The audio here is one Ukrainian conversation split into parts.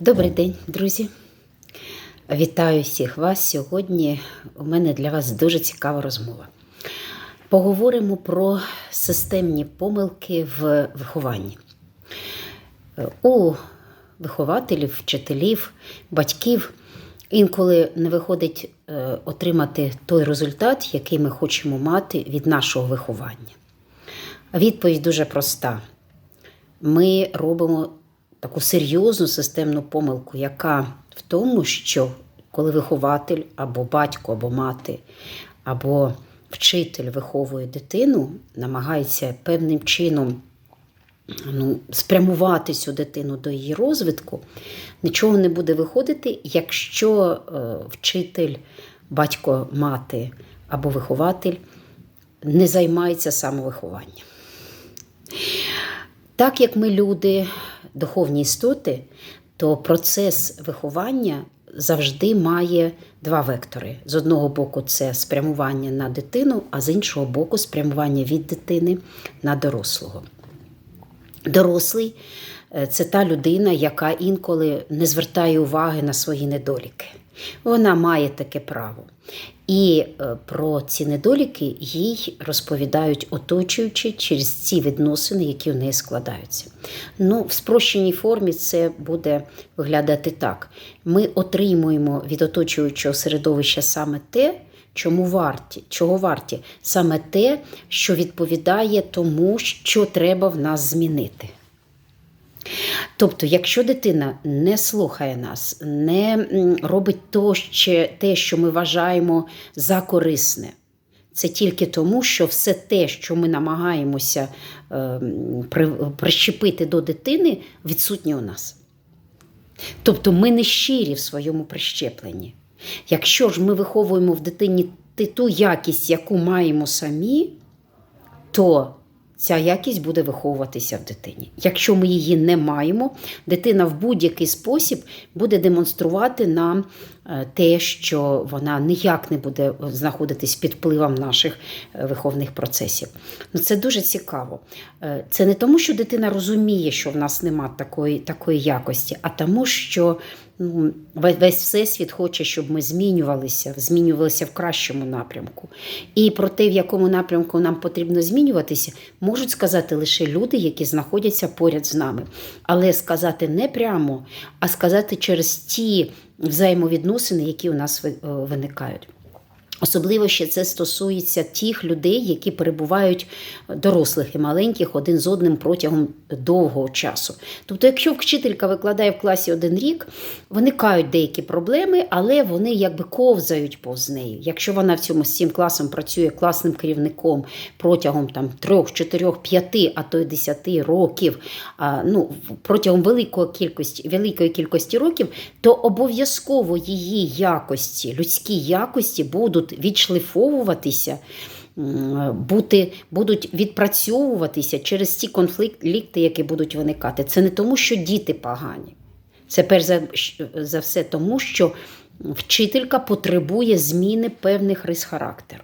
Добрий день, друзі. Вітаю всіх вас. Сьогодні у мене для вас дуже цікава розмова. Поговоримо про системні помилки в вихованні. У вихователів, вчителів, батьків інколи не виходить е, отримати той результат, який ми хочемо мати від нашого виховання. Відповідь дуже проста. Ми робимо таку серйозну системну помилку, яка в тому, що коли вихователь або батько, або мати, або вчитель виховує дитину, намагається певним чином ну, спрямувати цю дитину до її розвитку, нічого не буде виходити, якщо е, вчитель, батько, мати або вихователь не займається самовихованням. Так як ми люди, духовні істоти, то процес виховання завжди має два вектори. З одного боку, це спрямування на дитину, а з іншого боку, спрямування від дитини на дорослого. Дорослий е, це та людина, яка інколи не звертає уваги на свої недоліки. Вона має таке право. І е, про ці недоліки їй розповідають оточуючи через ці відносини, які в неї складаються. Ну, в спрощеній формі це буде виглядати так: ми отримуємо від оточуючого середовища саме те, чому варті, чого варті, саме те, що відповідає тому, що треба в нас змінити. Тобто, якщо дитина не слухає нас, не робить то, ще, те, що ми вважаємо за корисне, це тільки тому, що все те, що ми намагаємося е, при, прищепити до дитини, відсутнє у нас. Тобто ми не щирі в своєму прищепленні. Якщо ж ми виховуємо в дитині ту якість, яку маємо самі, то ця якість буде виховуватися в дитині. Якщо ми її не маємо, дитина в будь-який спосіб буде демонструвати нам те, що вона ніяк не буде знаходитись під впливом наших е, виховних процесів. Ну, Це дуже цікаво. Е, це не тому, що дитина розуміє, що в нас немає такої, такої якості, а тому, що ну, весь всесвіт хоче, щоб ми змінювалися, змінювалися в кращому напрямку. І про те, в якому напрямку нам потрібно змінюватися, можуть сказати лише люди, які знаходяться поряд з нами. Але сказати не прямо, а сказати через ті взаємовідносини, які у нас виникають. Особливо ще це стосується тих людей, які перебувають дорослих і маленьких один з одним протягом довгого часу. Тобто, якщо вчителька викладає в класі один рік, виникають деякі проблеми, але вони якби ковзають повз нею. Якщо вона в цьому з класом працює класним керівником протягом там, 3, 4, 5, а то й 10 років, а, ну, протягом великої кількості, великої кількості років, то обов'язково її якості, людські якості будуть відшлифовуватися, бути, будуть відпрацьовуватися через ті конфлікти, які будуть виникати. Це не тому, що діти погані. Це перш за, за все тому, що вчителька потребує зміни певних рис характеру.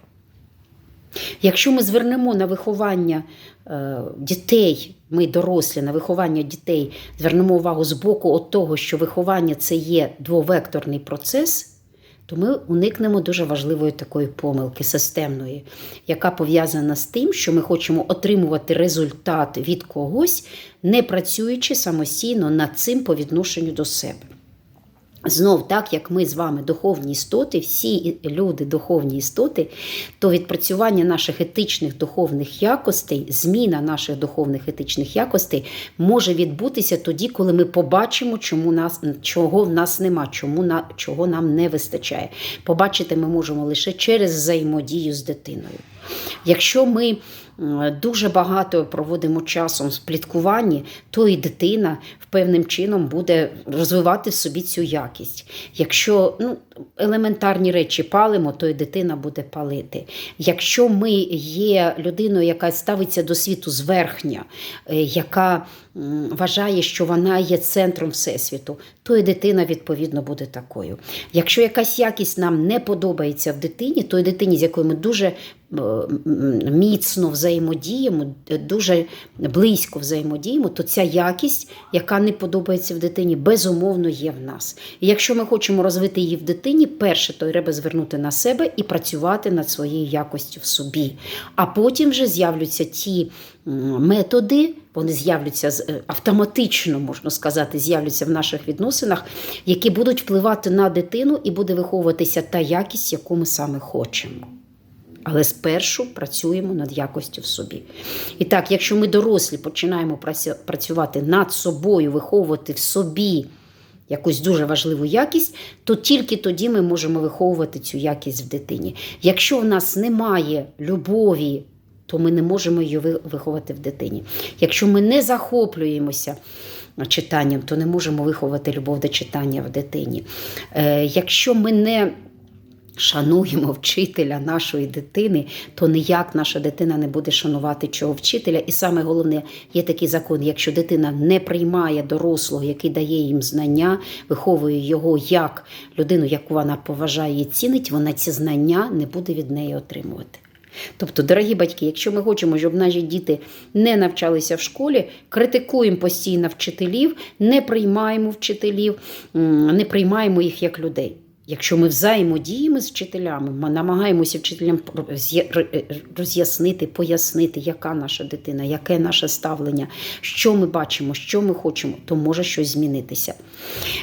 Якщо ми звернемо на виховання е, дітей, ми дорослі, на виховання дітей, звернемо увагу з боку от того, що виховання це є двовекторний процес то ми уникнемо дуже важливої такої помилки системної, яка пов'язана з тим, що ми хочемо отримувати результат від когось, не працюючи самостійно над цим по відношенню до себе. Знов, так як ми з вами духовні істоти, всі люди духовні істоти, то відпрацювання наших етичних духовних якостей, зміна наших духовних етичних якостей може відбутися тоді, коли ми побачимо, чому нас, чого в нас нема, чому на, чого нам не вистачає. Побачити ми можемо лише через взаємодію з дитиною. Якщо ми дуже багато проводимо часом в пліткуванні, то і дитина певним чином буде розвивати в собі цю якість. Якщо ну, елементарні речі палимо, то і дитина буде палити. Якщо ми є людиною, яка ставиться до світу зверхня, е, яка вважає, що вона є центром всесвіту, то і дитина, відповідно, буде такою. Якщо якась якість нам не подобається в дитині, то і дитині, з якою ми дуже міцно взаємодіємо, е, дуже близько взаємодіємо, то ця якість, яка не подобається в дитині, безумовно є в нас. І якщо ми хочемо розвити її в дитині, перше, то треба звернути на себе і працювати над своєю якостю в собі. А потім вже з'являться ті методи, вони з'являться е, автоматично, можна сказати, з'являться в наших відносинах, які будуть впливати на дитину і буде виховуватися та якість, яку ми саме хочемо. Але спершу працюємо над якостю в собі. І так, якщо ми дорослі починаємо працювати над собою, виховувати в собі якусь дуже важливу якість, то тільки тоді ми можемо виховувати цю якість в дитині. Якщо в нас немає любові, то ми не можемо її виховати в дитині. Якщо ми не захоплюємося читанням, то не можемо виховати любов до читання в дитині. Е, якщо ми не шануємо вчителя нашої дитини, то ніяк наша дитина не буде шанувати цього вчителя. І саме головне, є такий закон: якщо дитина не приймає дорослого, який дає їм знання, виховує його як людину, яку вона поважає і цінить, вона ці знання не буде від неї отримувати. Тобто, дорогі батьки, якщо ми хочемо, щоб наші діти не навчалися в школі, критикуємо постійно вчителів, не приймаємо вчителів, не приймаємо їх як людей. Якщо ми взаємодіємо з вчителями, ми намагаємося вчителям роз'яснити, пояснити, яка наша дитина, яке наше ставлення, що ми бачимо, що ми хочемо, то може щось змінитися.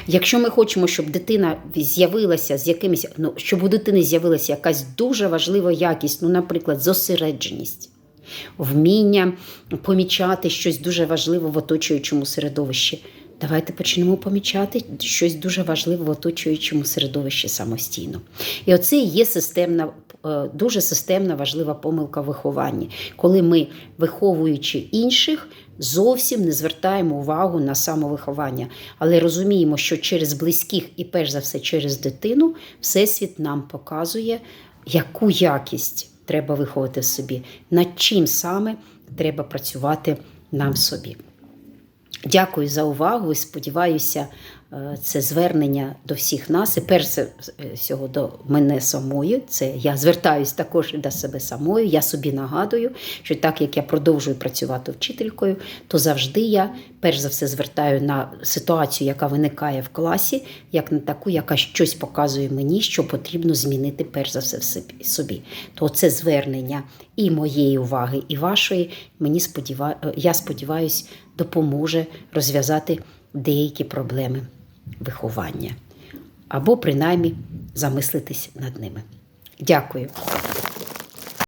Якщо ми хочемо, щоб дитина з'явилася з якимись, ну щоб у дитини з'явилася якась дуже важлива якість, ну, наприклад, зосередженість. Вміння помічати щось дуже важливе в оточуючому середовищі. Давайте почнемо помічати щось дуже важливе в оточуючому середовищі самостійно. І оце є системна, е, дуже системна важлива помилка в вихованні, коли ми, виховуючи інших, зовсім не звертаємо увагу на самовиховання, але розуміємо, що через близьких і перш за все через дитину Всесвіт нам показує, яку якість треба виховати в собі, над чим саме треба працювати нам собі. Дякую за увагу і сподіваюся, е, це звернення до всіх нас. І перш всього до мене самої. Це я звертаюсь також до себе самої. Я собі нагадую, що так як я продовжую працювати вчителькою, то завжди я перш за все звертаю на ситуацію, яка виникає в класі, як на таку, яка щось показує мені, що потрібно змінити перш за все в собі-. То це звернення і моєї уваги, і вашої. Мені сподіва... я сподіваюся, допоможе розв'язати деякі проблеми виховання або принаймні замислитись над ними. Дякую.